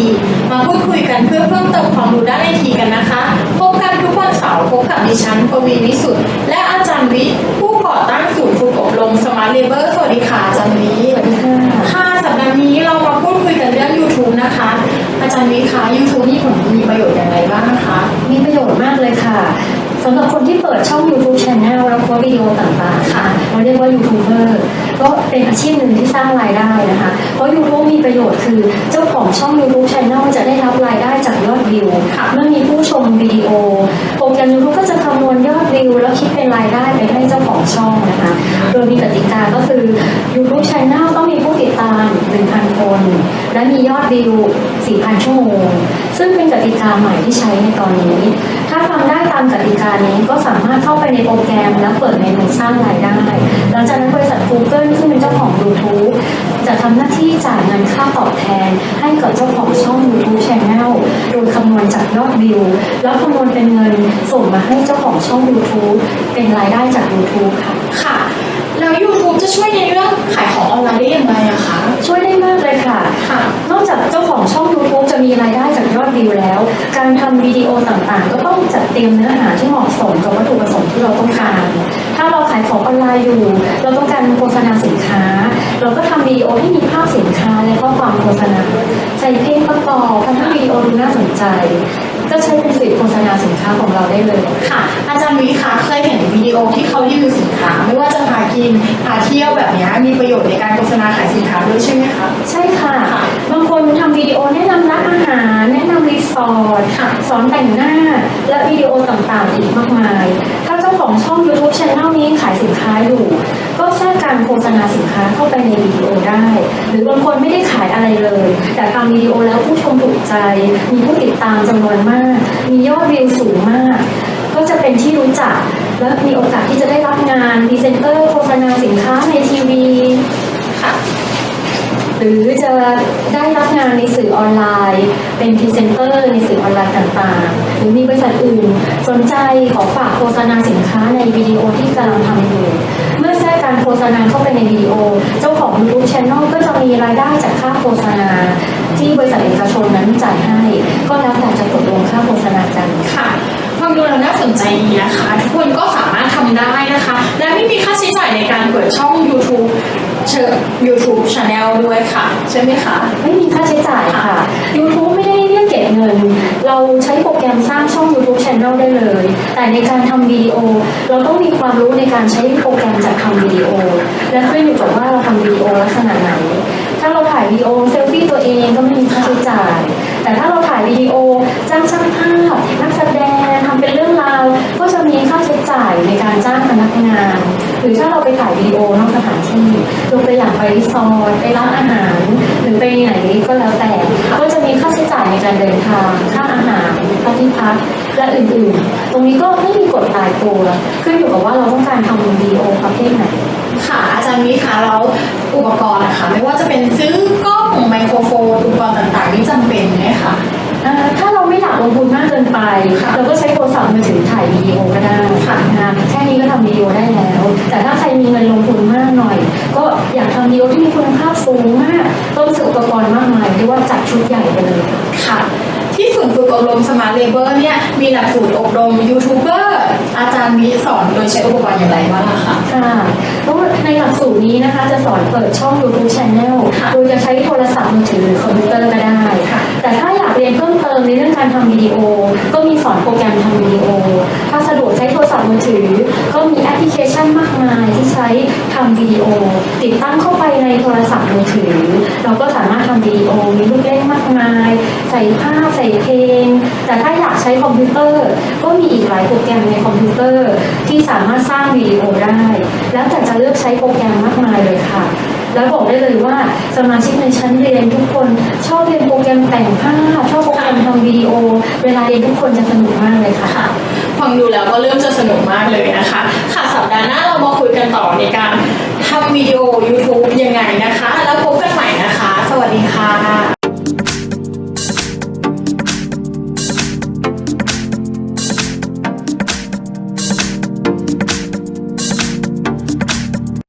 ีมาพูดคุยกันเพื่อเพิ่มเติมความรู้ด้านไอทีกันนะคะ พบกันทุกวันเสาร์พบกับดิฉันปวีวิสุทธ์และอาจารย์วิผู้ก่อตั้งศูนย์ฝึกอบรมสมาร์ทเลเบอร์สวัสดีค่ะอาจารย์วิวัสดีค่ะค่ะสัปดาห์นี้เรามาพูดคุยกันเรื่อง YouTube นะคะ อาจารย์วิคะ YouTube นี่ผลมีประโยชน์อย่างไรบ้างคะมีประโยชน์มากเลยค่ะสำหรับคนที่เปิดช่อง YouTube Channel แล้วโพสวิดีโอต่างๆค่ะเราเรียกว่ายูทูบเบอร์ ก็เป็นอาชีพหนึ่งที่สร้างรายได้นะคะ เพราะ YouTube มีประโยชน์คือเจ้าของช่อง YouTube Channel จะได้รับรายได้จากยอดวิวค่ะเมื่อมีผู้ชมวิดีโอโปรแกรม YouTube ก็จะคำนวณยอดวิว แล้วคิดเป็นรายได้ไปให้เจ้าของช่องนะคะ โดยมีกติกาก็คือ YouTube Channel ต้องมีผู้ติดตาม 1,000 คน และมียอดวิว 4,000 ชั่วโมง ซึ่งเป็นกติกาใหม่ที่ใช้ในตอนนี้ ถ้าทำได้ตามกติกานี้ก็สามารถเข้าไปในโปรแกรม แล้วเปิดเมนูสร้างรายได้ หลังจากนั้นบริษัท Google ซึ่งเป็นเจ้าของ YouTube จะทำหน้าที่จ่ายเงินค่าตอบแทน ให้กับเจ้าของช่อง YouTube Channel โดยคำนวณจากยอดวิว แล้วคำนวณเป็นเงินส่งมาให้เจ้าของช่อง YouTube เป็นรายได้จาก YouTube ค่ะค่ะแล้ว YouTube จะช่วยในเรื่องขายของออนไลน์ได้อย่างไรอะคะ ช่วยได้มากเลยค่ะ ค่ะ นอกจากเจ้าของช่อง YouTube จะมีรายได้จากยอดวิวแล้ว การทำวิดีโอต่างๆ ก็ต้องจัดเตรียมเนื้อหาที่เหมาะสมกับวัตถุประสงค์ที่เราต้องการ ถ้าเราขายของออนไลน์อยู่ เราต้องการโฆษณาสินค้า เราก็ทำวิดีโอที่มีภาพสินค้าและข้อความโฆษณาใส่เพลงประกอบทำให้วิดีโอดูน่าสนใจ ก็ใช้เป็นสื่อโฆษณาสินค้าของเราได้เลยค่ะ อาจารย์วิคะเคยเห็นวิดีโอที่เขารีวิวสินค้า ไม่ว่าจะพากินพาเที่ยวแบบเนี้ยมีประโยชน์ในการโฆษณาขายสินค้าด้วยใช่ไหมคะใช่ค่ะค่ะบางคนทำวิดีโอแนะนำร้านอาหาร แนะนำรีสอร์ทค่ะสอนแต่งหน้า และวิดีโอต่างๆอีกมากมาย ถ้าเจ้าของช่อง YouTube Channel นี้ขายสินค้าอยู่ ก็แทรกการโฆษณาสินค้าเข้าไปในวิดีโอได้ หรือบางคนไม่ได้ขาย อะไรเลย แต่ทำวิดีโอแล้วผู้ชมถูกใจ มีผู้ติดตามจำนวนมาก มียอดวิวสูงมาก ก็จะเป็นที่รู้จัก และมีโอกาสที่จะได้รับงานพรีเซนเตอร์โฆษณาสินค้าในทีวีค่ะหรือจะได้รับงานในสื่อออนไลน์ เป็นพรีเซนเตอร์ในสื่อออนไลน์ต่างๆ หรือมีบริษัทอื่น สนใจขอฝากโฆษณาสินค้าในวิดีโอที่กำลังทำอยู่ เมื่อแทรกการโฆษณาเข้าไปในวิดีโอ เจ้าของ YouTube Channel ก็จะมี โฆษณา ที่บริษัทเอกชนนั้นจ่ายให้ ก็แล้วแต่จะตกลงค่าโฆษณากันค่ะฟังดูแล้วน่าสนใจดีนะคะ ทุกคนก็สามารถทำได้นะคะ และไม่มีค่าใช้จ่ายในการเปิดช่อง YouTube เชิญ YouTube Channel ด้วยค่ะ ใช่ไหมคะ ไม่มีค่าใช้จ่ายค่ะ YouTube ไม่ได้เรียกเก็บเงิน เราใช้โปรแกรมสร้างช่อง YouTube Channel ได้เลย แต่ในการทำวิดีโอ เราต้องมีความรู้ในการใช้โปรแกรมจัดทำวิดีโอ และขึ้นอยู่กับว่าเราทำวิดีโอลักษณะไหน ถ้าเราถ่ายวิดีโอเซลฟี่ตัวเองก็ไม่มีค่าใช้จ่าย แต่ถ้าเราถ่ายวิดีโอจ้างช่างภาพนักแสดงทำเป็นเรื่องราว ก็จะมีค่าใช้จ่ายในการจ้างพนักงาน หรือถ้าเราไปถ่ายวิดีโอนอกสถานที่ยกตัวอย่างไปรีสอร์ทไปร้านอาหาร หรือไปไหนก็แล้วแต่ ก็จะมีค่าใช้จ่ายในการเดินทางค่าอาหารค่าที่พักและอื่นๆ ตรงนี้ก็ไม่มีกฎตายตัว ขึ้นอยู่กับว่าเราต้องการทำวิดีโอประเภทไหน ค่ะอาจารย์วิคะแล้วอุปกรณ์นะคะไม่ว่าจะเป็นซื้อกล้องไมโครโฟนอุปกรณ์ต่างๆนี่จำเป็นไหมคะอ่าถ้าเราไม่อยากลงทุนมากเกินไปค่ะเราก็ใช้โทรศัพท์มือถือถ่ายวิดีโอก็ได้ค่ะนะแค่นี้ก็ทำวิดีโอได้แล้ว แต่ถ้าใครมีเงินลงทุนมากหน่อย ก็อยากทำวิดีโอที่มีคุณภาพสูงมาก ต้องซื้ออุปกรณ์มากมายเรียกว่าจัดชุดใหญ่ไปเลยค่ะค่ะที่ศูนย์ฝึกอบรม Smart Labor เนี่ยมีหลักสูตรอบรมยูทูบเบอร์อาจารย์วิสอนโดยใช้อุปกรณ์อย่างไรบ้างคะค่ะเพราะว่า ในหลักสูตรนี้นะคะ จะสอนเปิดช่อง YouTube Channel ค่ะโดยจะใช้โทรศัพท์มือถือหรือคอมพิวเตอร์ก็ได้ค่ะแต่ถ้าอยากเรียนเพิ่มเติมในเรื่องการทำวิดีโอ ก็มีสอนโปรแกรมทำวิดีโอ ถ้าสะดวกใช้โทรศัพท์มือถือ ก็มีแอปพลิเคชันมากมายที่ใช้ทำวิดีโอ ติดตั้งเข้าไปในโทรศัพท์มือถือ เราก็สามารถทำวิดีโอมีลูกเล่นมากมาย ใส่ภาพใส่เพลง แต่ถ้าอยากใช้คอมพิวเตอร์ ก็มีอีกหลายโปรแกรมในคอมพิวเตอร์ ที่สามารถสร้างวิดีโอได้ แล้วแต่จะเลือกใช้โปรแกรมมากมายเลยค่ะ แล้วบอกได้เลยว่าสมาชิกในชั้นเรียนทุกคนชอบเรียนโปรแกรมแต่งภาพชอบโปรแกรมทำวิดีโอ เวลาเรียนทุกคนจะสนุกมากเลยค่ะฟังดูแล้วก็เริ่มจะสนุกมากเลยนะคะ ค่ะสัปดาห์หน้าเรามาคุยกันต่อในการทำวิดีโอ YouTube ยังไงนะคะ